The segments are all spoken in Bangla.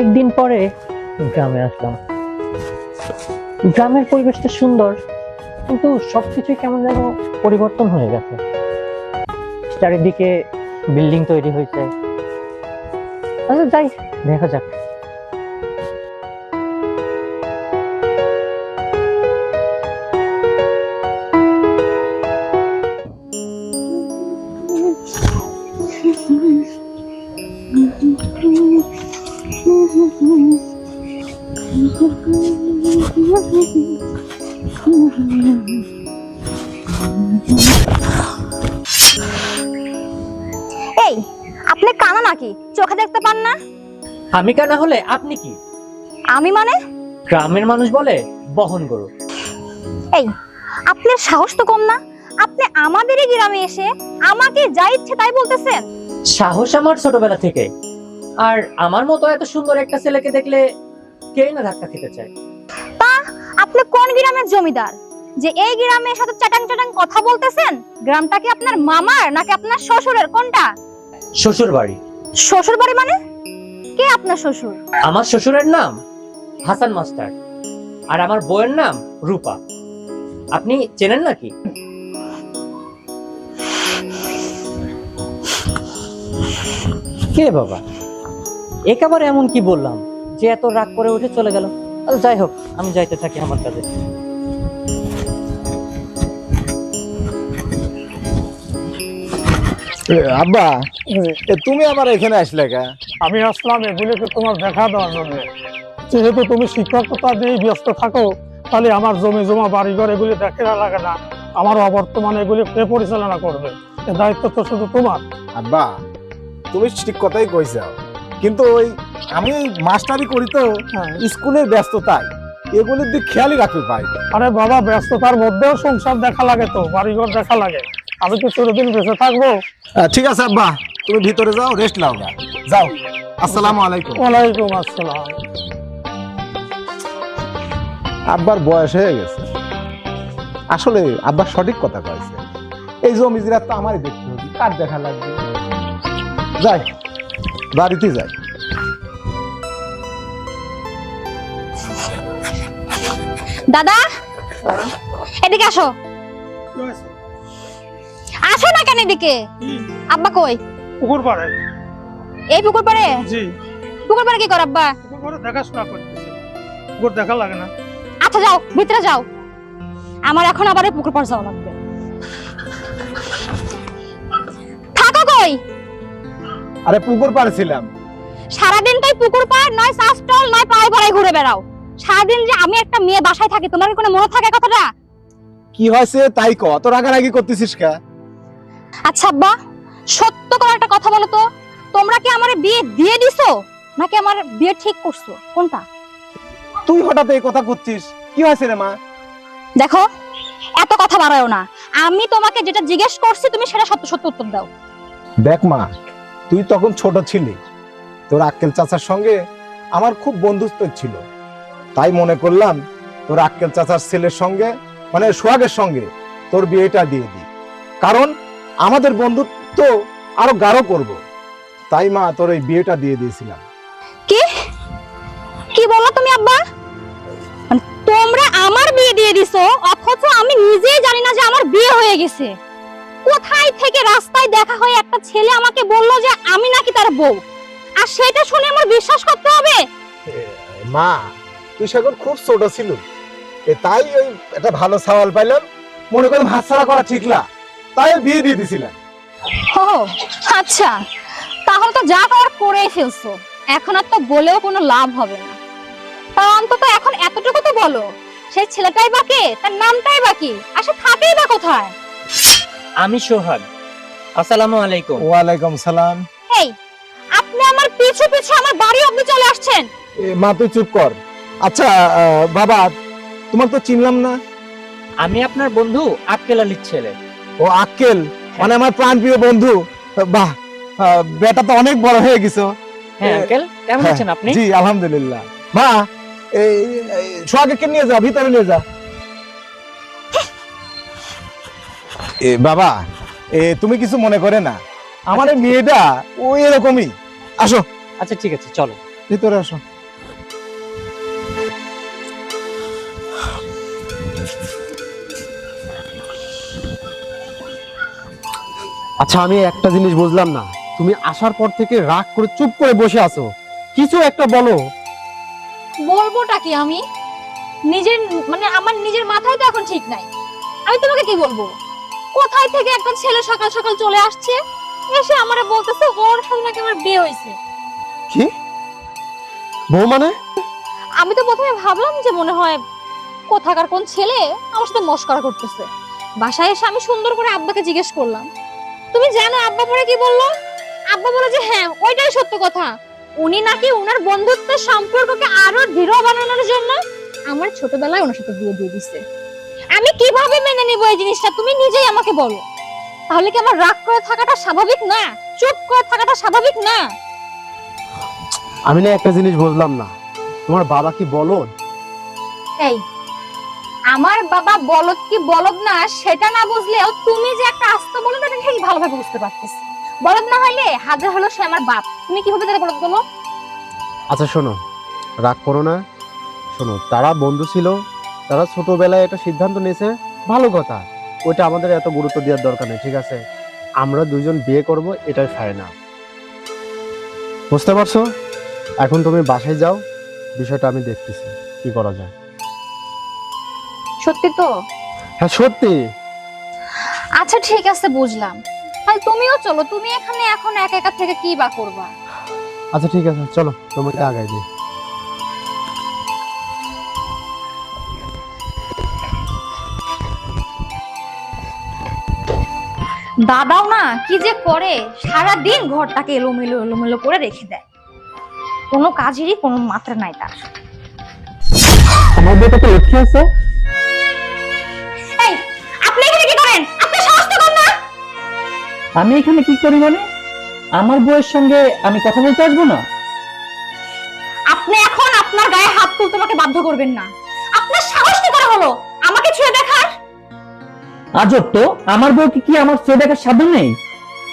অনেক দিন পরে গ্রামে আসলাম। গ্রামের পরিবেশটা সুন্দর, কিন্তু সবকিছুই কেমন যেন পরিবর্তন হয়ে গেছে। চারিদিকে বিল্ডিং তৈরি হয়েছে। আচ্ছা যাই, দেখা যাক। এই আপনি কানা নাকি? চোখে দেখতে পান না? আমি কেন হলে আপনি কি? আমি মানে? গ্রামের মানুষ বলে বহন গরু। এই আপনার সাহস তো কম না। আপনি আমাদেরই গ্রামে এসে আমাকে যা ইচ্ছে তাই বলতেছেন। সাহস আমার ছোটবেলা থেকে। আর আমার মতো এত সুন্দর একটা ছেলেকে দেখলে কেই না ধাক্কা খেতে চায়? তা আপনি কোন গ্রামের জমিদার? যে এই গ্রামের সাথে চাটাং চাটাং কথা বলতেছেন গ্রামটা কি আপনার মামার নাকি আপনার শ্বশুরের? কোনটা? শ্বশুর বাড়ি শ্বশুর বাড়ি মানে? কে আপনার শ্বশুর? আমার শ্বশুরের নাম হাসান মাস্টার। আর আমার বউয়ের নাম রূপা। আপনি চেনেন নাকি? কে বাবা? একেবারে এমন কি বললাম? যে এত রাগ করে উঠে চলে গেল। আচ্ছা, যাই হোক আমি যাইতে থাকি আমার কাজে। আব্বা তুমি আমার এখানে আসলে কে? আমি আসলাম এগুলিকে তোমার দেখা দেওয়ার জন্য। যেহেতু তুমি শিক্ষকতা দিয়ে ব্যস্ত থাকো তাহলে আমার জমি জমা বাড়িঘর এগুলি দেখে না লাগে না। আমার অবর্তমানে এগুলি কে পরিচালনা করবে? এ দায়িত্ব তো শুধু তোমার। আব্বা তুমি ঠিক কথাই কইছো কিন্তু ওই আমি মাস্টারি করি তো হ্যাঁ। স্কুলের ব্যস্ততায়। এগুলির দিক খেয়ালই রাখতে পাই। আরে বাবা ব্যস্ততার মধ্যেও সংসার দেখা লাগে তো বাড়িঘর দেখা লাগে। আমি কি চিরদিন বেঁচে থাকব? ঠিক আছে আব্বা তুমি ভিতরে যাও রেস্ট নাও যাও। আসসালামু আলাইকুম। ওয়ালাইকুম আসসালাম। আব্বার বয়স হয়ে গেছে। আসলে আব্বা সঠিক কথা কয়েছে। এই জমি জিরাত তো আমারই দেখতে হবে কার দেখা লাগবে? যাই। বাড়িতে যাই দাদা এদিকে আসো। আসো না কেন এদিকে? আব্বা কই? পুকুর পাড়ে এই পুকুর পাড়ে জি। পুকুর পাড়ে কি কর আব্বা? পুকুর পাড়ে দেখাশোনা করতেছে। পুকুর দেখা লাগে না। আচ্ছা যাও ভিতরে যাও। আমার এখন আবার পুকুর পাড় যাওয়া লাগবে। আরে পুকুর পাড়ে ছিলাম। সারাদিন তাই পুকুর পাড় নয় সাস্টল নয় পাড়ায় পাড়ায় ঘুরে বেড়াও। সারাদিন যে আমি একটা মেয়ে বাসায় থাকি তোমার কি কোনো মনে থাকে কথাটা? কি হয়েছে তাই ক অত রাগারাগি করতেছিস কা? আচ্ছা আব্বা সত্য করে একটা কথা বলো তো। তোমরা কি আমার বিয়ে দিয়ে দিছো নাকি আমার বিয়ে ঠিক করছ? কোনটা? তুই হঠাৎ এই কথা করছিস কি হয়েছে রে মা? দেখো এত কথা বাড়ায়ও না। আমি তোমাকে যেটা জিজ্ঞেস করছি তুমি সেটা সত্য সত্য উত্তর দাও। দেখ মা তুই তখন ছোট ছিলি। তোর আক্কেল চাচার সঙ্গে আমার খুব বন্ধুত্ব ছিল। তাই মনে করলাম তোর আক্কেল চাচার ছেলের সঙ্গে মানে সোহাগের সঙ্গে তোর বিয়েটা দিয়ে দি কারণ আমাদের বন্ধুত্ব আরও গাঢ় করব। তাই মা তোর এই বিয়েটা দিয়ে দিয়েছিলাম। কি? কি বলো তুমি, আব্বা? মানে তোমরা আমার বিয়ে দিয়ে দিছো, অথচ আমি নিজেই জানি না যে আমার বিয়ে হয়ে গেছে। কোথায় থেকে রাস্তায় দেখা হয়ে একটা ছেলে আমাকে বলল যে আমি নাকি তার বউ? আর সেটা শুনে আমার বিশ্বাস করতে হবে? মা তুই সেখন খুব ছোট ছিল। এ তাই ওই একটা ভালো সওয়াল পাইলাম। মনে করলাম হাতছাড়া করা ঠিক না। তাই বিয়ে দিয়ে দিছিলাম। ও আচ্ছা। তাহলে তো যা করার করেই ফেলছো। এখন আর তো বলেও কোনো লাভ হবে না। তা অন্তত এখন এতটুকু তো বলো। সেই ছেলেটাই বা কে? তার নামটাই বাকি আর সে থাকেই বা কোথায়? আমি সোহাগ। আসসালামু আলাইকুম। ওয়ালাইকুম সালাম। এই আপনি আমার পিছু পিছু আমার বাড়ি অবধি চলে আসছেন। এ, মা তুই চুপ কর। আচ্ছা বাবা তোমার তো চিনলাম না। আমি আপনার বন্ধু আক্কেল আলীর ছেলে। ও আক্কেল? মানে আমার প্রাণপ্রিয় বন্ধু। বাহ বেটা তো অনেক বড় হয়ে গেছো। হ্যাঁ আঙ্কেল কেমন হ্যাঁ, আছেন আপনি? জি আলহামদুলিল্লাহ। মা এই এই, সোহাগকে নিয়ে যা ভিতরে নিয়ে যা। বাবা তুমি কিছু মনে করে না। আমার আচ্ছা। মেয়েটা ওই এরকমই। আসো। আচ্ছা ঠিক আছে চলো। ভিতরে আসো। আচ্ছা আমি একটা জিনিস বুঝলাম না। তুমি আসার পর থেকে রাগ করে চুপ করে বসে আছো। কিছু একটা বলো। বলবোটা কি আমি? নিজের মানে আমার নিজের মাথায় তো এখন ঠিক নাই। আমি তোমাকে কি বলব? কোথায় থেকে একটা ছেলে সকাল সকাল চলে আসছে? এসে আমারে বলতেছে ওর সাথে নাকি আমার বিয়ে হয়েছে। কি? বউ মানে? আমি তো প্রথমে ভাবলাম যে মনে হয় কোথাকার কোন ছেলে আমার সাথে মস্করা করতেছে। বাসায় এসে আমি সুন্দর করে আব্বাকে জিজ্ঞেস করলাম তুমি জানো আব্বা পরে কি বলল? আব্বা বলে যে হ্যাঁ ওইটাই সত্য কথা। উনি নাকি ওনার বন্ধুত্বের সম্পর্ককে আরও দৃঢ় বানানোর জন্য আমার ছোটবেলায় ওনার সাথে বিয়ে দিয়ে দিছে। আমি কীভাবে মেনে নিব এই জিনিসটা? তুমি নিজেই আমাকে বলো। তাহলে কি আমার রাগ করে থাকাটা স্বাভাবিক না? চুপ করে থাকাটা স্বাভাবিক না? আমি না একটা জিনিস বুঝলাম না। তোমার বাবা কি বলদ? এই আমার বাবা বলদ কি বলদ না সেটা না বুঝলেও তুমি যে একটা আস্ত বলদ এটা ঠিক ভালোভাবে বুঝতে পারতেছি। বলদ না হইলে হাজার হলো সে আমার বাপ। তুমি কীভাবে তাদের বলদ বলো? আচ্ছা শোনো রাগ করো না। শোনো তারা বন্ধু ছিল তারা ছোটবেলায় একটা সিদ্ধান্ত নিয়েছে ভালো কথা ওইটা আমাদের এত গুরুত্ব দেওয়ার দরকার নেই ঠিক আছে? আমরা দুজন বিয়ে করব এটাই ফাইনাল। বুঝতে পারছ? এখন তুমি বাসায় যাও বিষয়টা আমি দেখতেছি কি করা যায়। সত্যি তো? হ্যাঁ সত্যি। আচ্ছা ঠিক আছে বুঝলাম। তাহলে তুমিও চলো তুমি এখানে এখন একা একা থেকে কি বা করবা? আচ্ছা ঠিক আছে চলো তোমাকে আগাই দিই। দাদাও না কি যে করে? সারা দিন ঘরটাকে এলোমেলো এলোমেলো করে রেখে দেয়। কোনো কাজেরই কোনো মাত্রা নাই তার। আমার বইটা তো লক্ষ্য আছে? এই আপনি এখানে কি করেন? আপনি সাহস তো কম না। আমি এখানে কি করি মানে? আমার বউয়ের সঙ্গে আমি কথা বলতে আসব না? আপনি এখন আপনার গায়ে হাত তুলতে আমাকে বাধ্য করবেন না। আপনার সাহস কি করে হলো? আমাকে ছুঁয়ে দেখার আজব তো আমার বউকে কি আমার ছেলে দেখার সাধ্য নেই?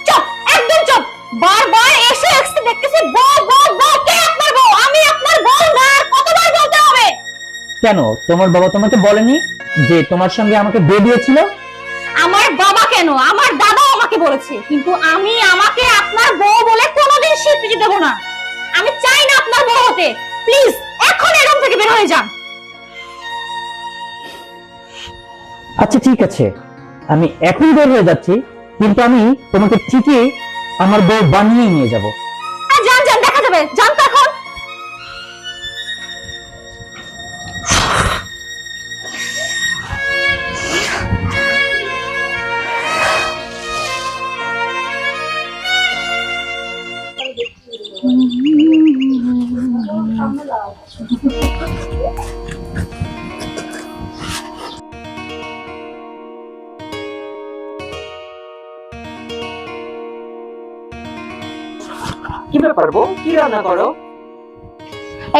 চুপ একদম চুপ। বারবার এসে এসে দেখতেছি বউ বউ বউ কে আপনার বউ? আমি আপনার বউ না আর কতবার বলতে হবে? কেন? তোমার বাবা তোমাকে বলেনি যে তোমার সঙ্গে আমাকে বিয়ে দিয়েছিল? আমার বাবা কেন? আমার দাদাও আমাকে বলেছে। কিন্তু আমি আমাকে আপনার বউ বলে কোনোদিন স্বীকৃতি দেব না। আমি চাই না আপনার বউ হতে। প্লিজ এখন এরকম থেকে বের হয়ে যান। আচ্ছা ঠিক আছে। আমি এখন বের হয়ে যাচ্ছি, কিন্তু আমি তোমাকে ঠিকই আমার বউ বানিয়ে নিয়ে যাব। যান যান, দেখা যাবে, যান।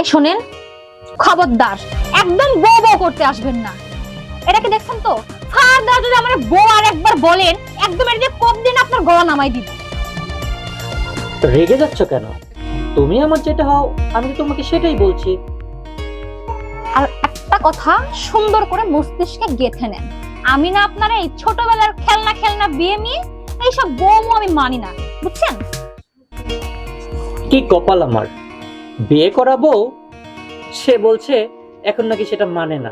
শোনেন খবরদার একদম বউ বউ করতে আসবেন না। এটা কি দেখছেন তো? ফারদার যদি আমার বউ আর একবার বলেন একদম এটা দিয়ে কোপ দিন আপনার গলা নামাই দিব। রেগে যাচ্ছ কেন? তুমি আমার যেটা হও আমি তোমাকে সেটাই বলছি। আর একটা কথা সুন্দর করে মস্তিষ্কে গেথে নেন। আমি না আপনার এই ছোটবেলার খেলনা খেলনা বিয়ে মিয়ে এইসব বউ আমি মানি না বুঝছেন? কি কপাল আমার? বিয়ে করাবো সে বলছে এখন নাকি সেটা মানে না।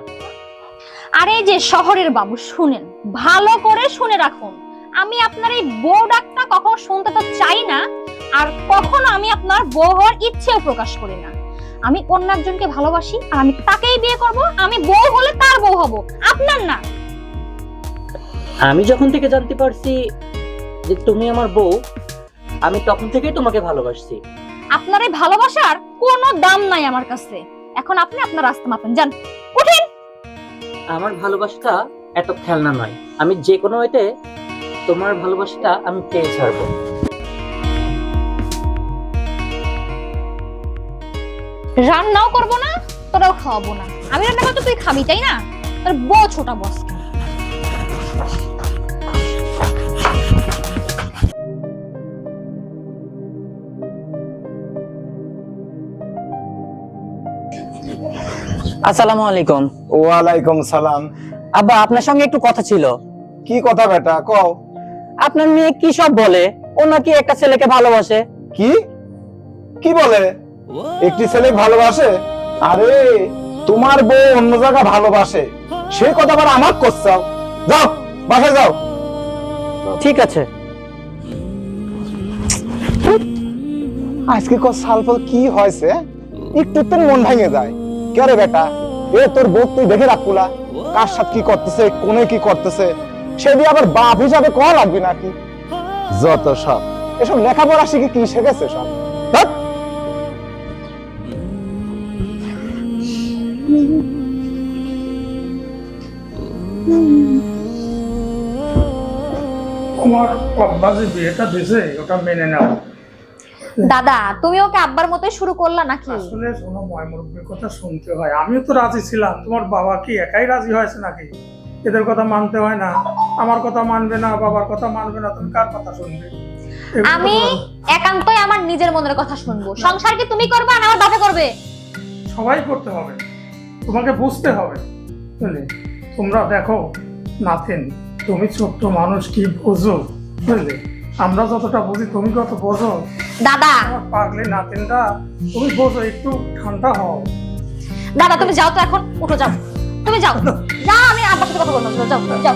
আর যে শহরের বাবু শুনেন ভালো করে শুনে রাখুন। আমি আপনার এই বউ ডাকটা কখনো শুনতে তো চাই না আর কখনো আমি আপনার বউ হওয়ার ইচ্ছেও প্রকাশ করি না। আমি অন্য একজনকে ভালোবাসি আর আমি তাকেই বিয়ে করব আমি বউ হলে তার বউ হব আপনার না। আমি যখন থেকে জানতে পারছি যে তুমি আমার বউ আমি তখন থেকেই তোমাকে ভালোবাসছি। আপনার এই ভালোবাসার কোনো দাম নাই আমার কাছে। এখন আপনি আপনার রাস্তা মাপেন যান। উঠেন! আমার ভালোবাসাটা এত খেলনা নয়। আমি যে কোনো এতে তোমার ভালোবাসাটা আমি পেয়ে ছাড়বো। রান্নাও করব না তোরাও খাওয়াবো না। আমি রান্না করতে তুই খাবি তাই না? তোর বউ ছোটা বস আসসালামু আলাইকুম। ওয়ালাইকুম সালাম। আব্বা আপনার সঙ্গে একটু কথা ছিল। কি কথা বেটা কও। আপনার মেয়ে কি সব বলে? ও নাকি একটা ছেলেকে ভালোবাসে? কি? কি বলে? একটি ছেলে ভালোবাসে? আরে তোমার বউ অন্য জায়গা ভালোবাসে। সেই কথা আবার আমার করছাও যাও বাসায় যাও। ঠিক আছে। আজকে কো সালফল কি হয়েছে? একটু তোর মন ভেঙে যায়। কে রে বেটা? এ তোর বউ তুই দেখে রাখুলা কার সাথে কি করতেছে কোনে কি করতেছে? সে দিয়ে আবার বাপ হিসাবে কয়া লাগবে নাকি? যত সব। এসব লেখাপড়া শিখে কি শিখেছে সব। তোমার আব্বা যে বিয়েটা দিছে ওটা মেনে নাও। দাদা তুমি ওকে আব্বার মতোই শুরু করলা নাকি? আসলে শোনো ময় মুরব্বীর কথা শুনতে হয়। আমিও তো রাজি ছিলাম। তোমার বাবা কি একাই রাজি হয়েছে নাকি? এদের কথা মানতে হয় না। আমার কথা মানবে না বাবার কথা মানবে না। তুমি কার কথা শুনবে? আমি একান্তই আমার নিজের মনের কথা শুনব। সংসার কি তুমি করবে না আমার বাবা করবে? সবাই করতে হবে। তোমাকে বুঝতে হবে। বুঝলে? তোমরা দেখো নাথেন তুমি ছোট্ট মানুষ কি বোঝো? বুঝলে? আমরা যতটা বুঝি তুমি কত বোঝো? দাদা। আমার পাগলি নাতিনটা তুমি বোঝো একটু ঠান্ডা হও। দাদা তুমি যাও তো এখন উঠো যাও। তুমি যাও। যাও আমি আব্বার সাথে কথা বলব। যাও যাও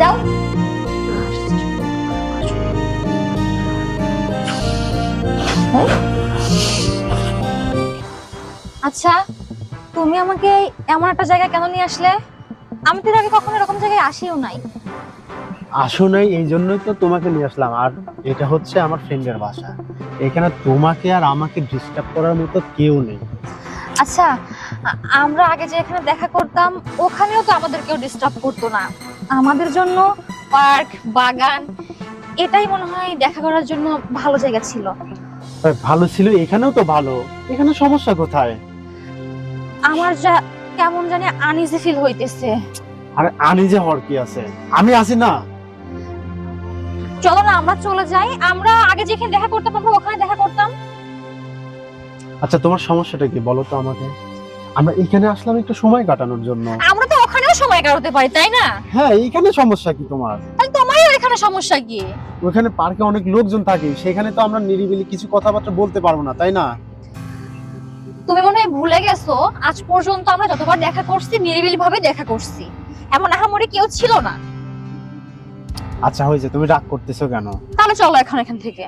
যাও। আচ্ছা তুমি আমাকে এমন একটা জায়গায় কেন নিয়ে আসলে? আমি তো আগে কখনো এরকম জায়গায় আসিও নাই। আসো নাই এই জন্যই তো তোমাকে নিয়ে আসলাম। আর এটা হচ্ছে আমার ফ্রেন্ডের বাসা। এখানে তোমাকে আর আমাকে ডিস্টার্ব করার মতো কেউ নেই। আচ্ছা আমরা আগে যে এখানে দেখা করতাম ওখানেও তো আমাদের কেউ ডিস্টার্ব করতো না। আমাদের জন্য পার্ক বাগান এটাই মনে হয় দেখা করার জন্য ভালো জায়গা ছিল। ভালো ছিল এখানেও তো ভালো। এখানে সমস্যা কোথায়? আমার যা কেমন জানি আনইজি ফিল হইতেছে। আর আনি যে হর কি আছে? আমি আছি না? চলো না আমরা চলে যাই। আমরা আগে যেখানে দেখা করতাম আমরা ওখানে দেখা করতাম। আচ্ছা তোমার সমস্যাটা কি? বলো তো আমাকে। আমরা এখানে আসলাম একটু সময় কাটানোর জন্য। আমরা তো ওখানেও সময় কাটাতে পারি তাই না? হ্যাঁ এইখানে সমস্যা কি তোমার? তাহলে তোমারও এখানে সমস্যা কি? ওখানে পার্কে অনেক লোকজন থাকে সেখানে তো আমরা নিরিবিলি কিছু কথাবার্তা বলতে পারব না তাই না? তুমি মনে হয় ভুলে গেছো আজ পর্যন্ত আমরা যতবার দেখা করছি নিরিবিলি ভাবে দেখা করছি। এমন আহামরি কেউ ছিল না। আচ্ছা হয়েছে তুমি রাগ করতেছো কেন? তাহলে চলো এখন এখান থেকে।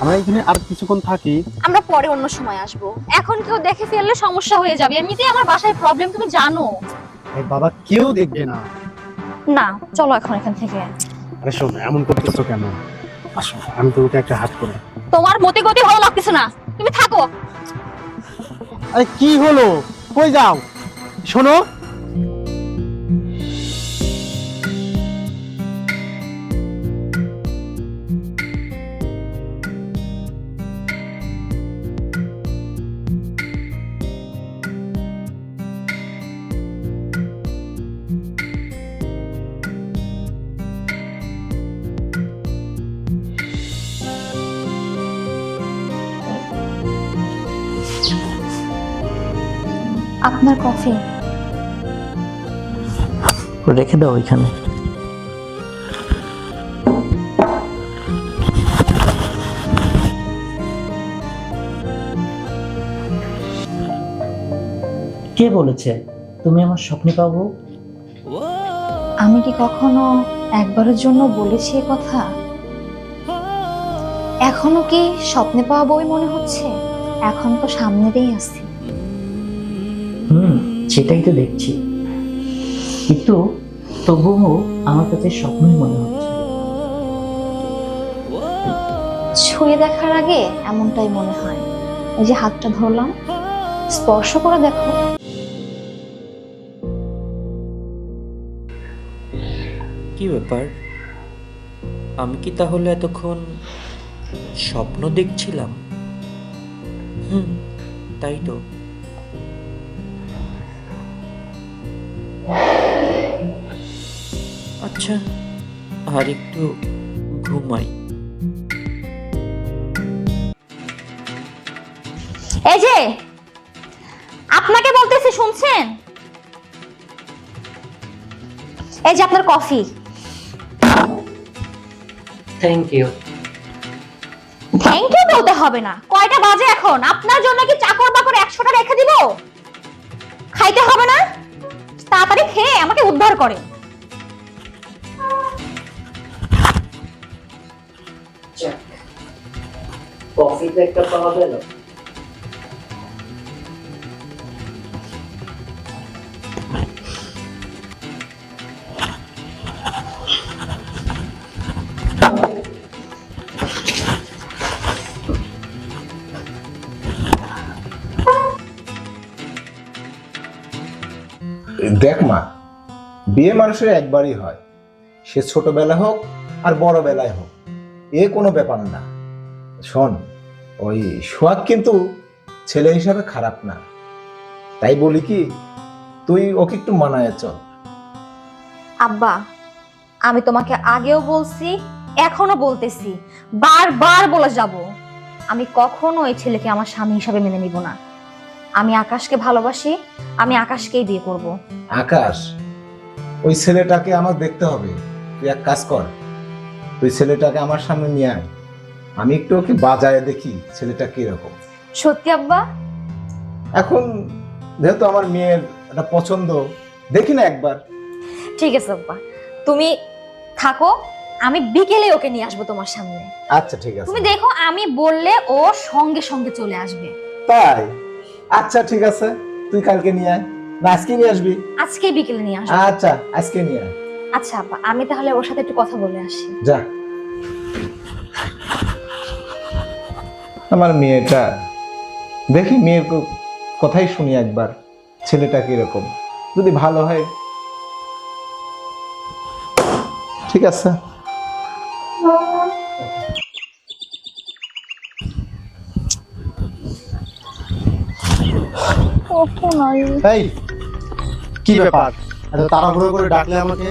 আমরা এখানে আর কিছুক্ষণ থাকি। আমরা পরে অন্য সময় আসব। এখন কেউ দেখে ফেললে সমস্যা হয়ে যাবে। এমনিতেই আমার বাসায় প্রবলেম তুমি জানো। এই বাবা কেউ দেখবে না। না চলো এখন এখান থেকে। আরে শোন এমন করতেছো কেন? আসো আমি তোমাকে একটা হাত করে। তোমার মতে গতি ভালো লাগতেছে না। তুমি থাকো। আরে কি হলো? কই যাও? শোনো আপনার কফি রেখে দাও ওইখানে। কে বলেছে? তুমি আমার স্বপ্নে পাবো আমি কি কখনো একবারের জন্য বলেছি এ কথা? এখনও কি স্বপ্নে পাওয়া বই মনে হচ্ছে? এখন তো সামনেতেই আছি। সেটাই তো দেখছি। কিন্তু তবুও আমার কাছে স্বপ্নই মনে হচ্ছে। ছুঁয়ে দেখার আগে এমনটাই মনে হয়। ওই যে হাতটা ধরলাম স্পর্শ করে দেখো। কি ব্যাপার? আমি কি তাহলে এতক্ষণ স্বপ্ন দেখছিলাম? হুম তাই তো। আচ্ছা আর একটু ঘুমাই। এই যে আপনাকে বলতেছি শুনছেন? এই যে আপনার coffee. Thank you thank you বলতে হবে না। কয়টা বাজে এখন? আপনার জন্য কি চাকর বাকর একশোটা রেখে দিব? খাইতে হবে না? তাড়াতাড়ি খেয়ে আমাকে উদ্ধার করে তো একটা পাওয়া গেল। দেখ মা, বিয়ে মানুষের একবারই হয়। সে ছোটবেলা হোক আর বড় বেলায় হোক, এ কোনো ব্যাপার না। শোন ওই সোহাগ কিন্তু ছেলে হিসাবে খারাপ না। তাই বলি কি তুই ওকে একটু মানায় চল। আব্বা আমি তোমাকে আগেও বলছি এখনও বলতেছি বারবার বলে যাব। আমি কখনো এই ছেলেকে আমার স্বামী হিসাবে মেনে নিব না। আমি আকাশকে ভালোবাসি আমি আকাশকেই বিয়ে করব। আকাশ ওই ছেলেটাকে আমার দেখতে হবে। তুই এক কাজ কর তুই ছেলেটাকে আমার সামনে নিয়ে আয়। আমি একটু ওকে বাজায় দেখি ছেলেটা কীরকম। সত্যি আব্বা? এখন যেহেতু আমার মেয়ের একটা পছন্দ দেখি না একবার। ঠিক আছে আব্বা। তুমি থাকো আমি বিকেলে ওকে নিয়ে আসব তোমার সামনে। আচ্ছা ঠিক আছে। তুমি দেখো আমি বললে ও সঙ্গে সঙ্গে চলে আসবে। তাই? আচ্ছা ঠিক আছে। তুই কালকে নিয়ে আয়। না আজকে নিয়ে আসবি? আজকে বিকেলে নিয়ে আসব। আচ্ছা আজকে নিয়ে আয়। আচ্ছা আব্বা আমি তাহলে ওর সাথে একটু কথা বলে আসি। যা। আমার মেয়েটা দেখি মেয়ের কথাই শুনি একবার ছেলেটা কীরকম? যদি ভালো হয়। ঠিক আছে। এই কি ব্যাপার? এত তাড়াহুড়ো করে ডাকলে আমাকে?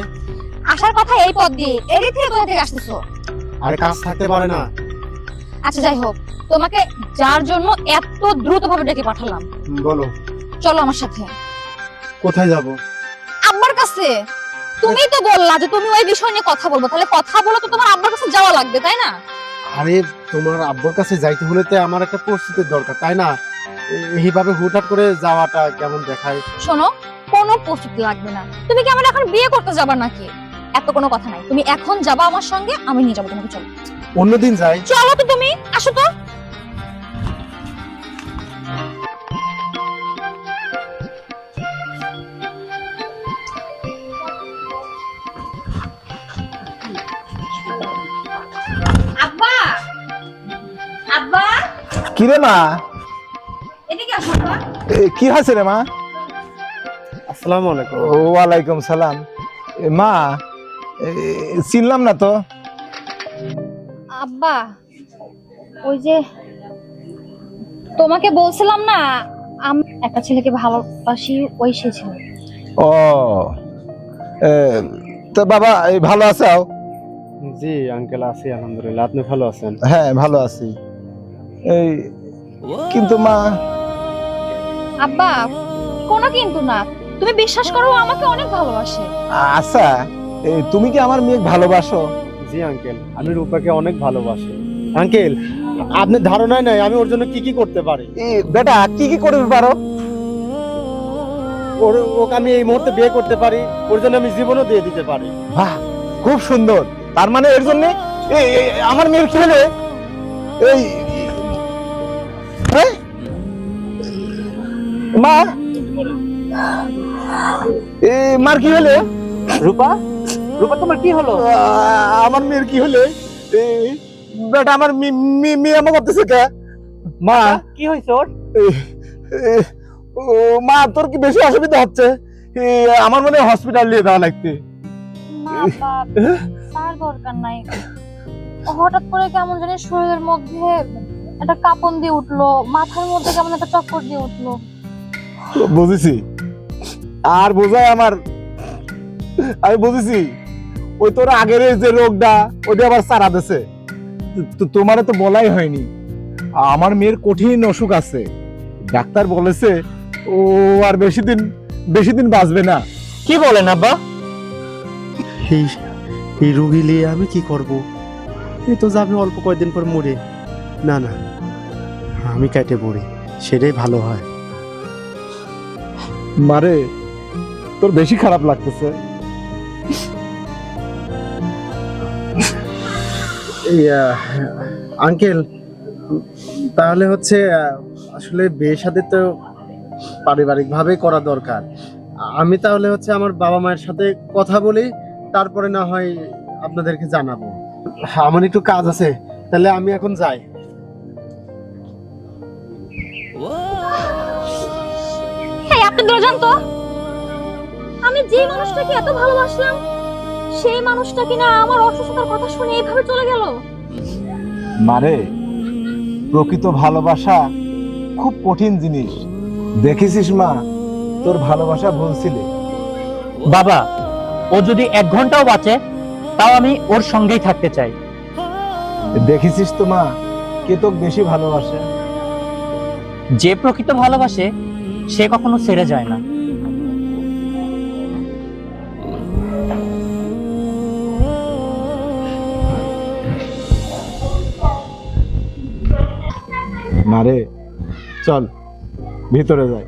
আসার কথা এই পথ দিয়ে। এদিক থেকে কোথা থেকে আসতেছো? আরে কাজ থাকতে পারে না। আচ্ছা যাই হোক। তোমাকে যার জন্য এত দ্রুত ভাবে ডেকে পাঠালাম। বলো। চলো আমার সাথে। কোথায় যাব? আব্বার কাছে। তুমি তো বললা যে তুমি ওই বিষয় নিয়ে কথা বলব। তাহলে কথা বলো তো তোমার আব্বার কাছে যাওয়া লাগবে তাই না? আরে তোমার আব্বুর কাছে যাইতে হলে তো আমার একটা প্রস্তুতির দরকার তাই না? এইভাবে হুটহাট করে যাওয়াটা কেমন দেখায়? শোনো কোনো প্রস্তুতি লাগবে না। তুমি কি আমার এখন বিয়ে করতে যাবা নাকি? এত কোনো কথা নাই। তুমি এখন যাবা আমার সঙ্গে আমি নিয়ে যাব তোমাকে চলো। অন্যদিন যাই। চলো তো তুমি আসো তো। কি রে মা কি হয়েছে রে মা? আসসালামু আলাইকুম। ওয়ালাইকুম সালাম। মা চিনলাম না তো। আব্বা ওই যে তোমাকে বলছিলাম না আমি একটা ছেলেকে ভালোবাসি ওই সে ছেলে। ও তো বাবা এই ভালো আছো? জি আঙ্কেল আছি আলহামদুলিল্লাহ। আপনি ভালো আছেন? হ্যাঁ ভালো আছি। এই কিন্তু মা আব্বা কোনো কিন্তু না। তুমি বিশ্বাস করো আমাকে অনেক ভালোবাসে। আচ্ছা তুমি কি আমার মেয়ে ভালোবাসো? জি আঙ্কেল আমি রূপাকে অনেক ভালোবাসি। আঙ্কেল আপনার ধারণায় নাই আমি ওর জন্য কি কি করতে পারি? বেটা কি কি করতে পারো? ওর ওকে আমি এই মুহূর্তে বিয়ে করতে পারি ওর জন্য আমি জীবনও দিয়ে দিতে পারি। বাহ খুব সুন্দর। তার মানে এর জন্য আমার মেয়ের কি হলে? এই এই, মা? এ মার কি হলে? রূপা? রূপা তোমার কি হলো? আমার মেয়ের কি হলে? এই, বেটা আমার মি- মি- মেয়ে আমার করতেছে কে? মা? কি হয়েছে ওর? ও মা তোর কি বেশি অসুবিধা হচ্ছে? আমার মনে হয় হসপিটাল নিয়ে দেওয়া লাগবে। তার দরকার নাই। হঠাৎ করে কেমন জানি শরীরের মধ্যে একটা কাপন দিয়ে উঠল মাথার মধ্যে কেমন একটা চক্কর দিয়ে উঠল। বুঝেছি। আর বোঝায় আমার আমি বুঝেছি ওই তোর আগের এই যে রোগটা ওটা আবার সারা দেশে। তোমার তো বলাই হয়নি। আমার মেয়ের কঠিন অসুখ আছে। ডাক্তার বলেছে ও আর বেশি দিন বেশি দিন বাঁচবে না। কি বলেন আব্বা? এই এই রুগী নিয়ে আমি কি করব? এই তো যাবে অল্প কয়েকদিন পর মরে। না না আমি কাটে পড়ি। সেটাই ভালো হয়। মারে তোর বেশি খারাপ লাগতেছে। আঙ্কেল তাহলে হচ্ছে আসলে বিয়ে সাথে তো পারিবারিকভাবেই করা দরকার। আমি তাহলে হচ্ছে আমার বাবা মায়ের সাথে কথা বলি তারপরে না হয় আপনাদেরকে জানাব। আমার একটু কাজ আছে তাহলে আমি এখন যাই। এই দূরে যান তো আমি যে মানুষটাকে এত ভালোবাসলাম সেই মানুষটা কিনা আমার অসুস্থতার কথা শুনে এইভাবে চলে গেল? মারে প্রকৃত ভালোবাসা খুব কঠিন জিনিস। দেখেছিস মা তোর ভালোবাসা ভুলছিলে। বাবা ও যদি এক ঘন্টাও বাঁচে তাও আমি ওর সঙ্গেই থাকতে চাই। দেখেছিস তো মা কে তোকে বেশি ভালোবাসে? যে প্রকৃত ভালোবাসে সে কখনো ছেড়ে যায় না। মারে চল ভিতরে যাই।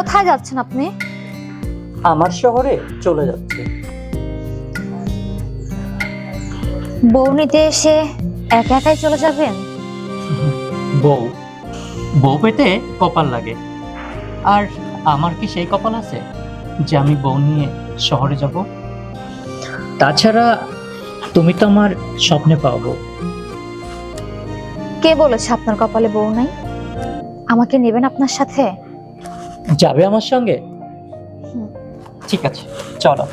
কোথায় যাচ্ছেন আপনি? আমার শহরে চলে যাচ্ছে। বউ নিতে এসে একা একাই চলে যাবেন? বউ বউ পেতে কপাল লাগে। আর আমার কি সেই কপাল আছে যে আমি বউ নিয়ে শহরে যাব? তাছাড়া তুমি তো আমার স্বপ্নে পাবো কে বলেছে আপনার কপালে বউ নাই? আমাকে নেবেন আপনার সাথে? যাবে আমার সঙ্গে? ঠিক আছে চলো।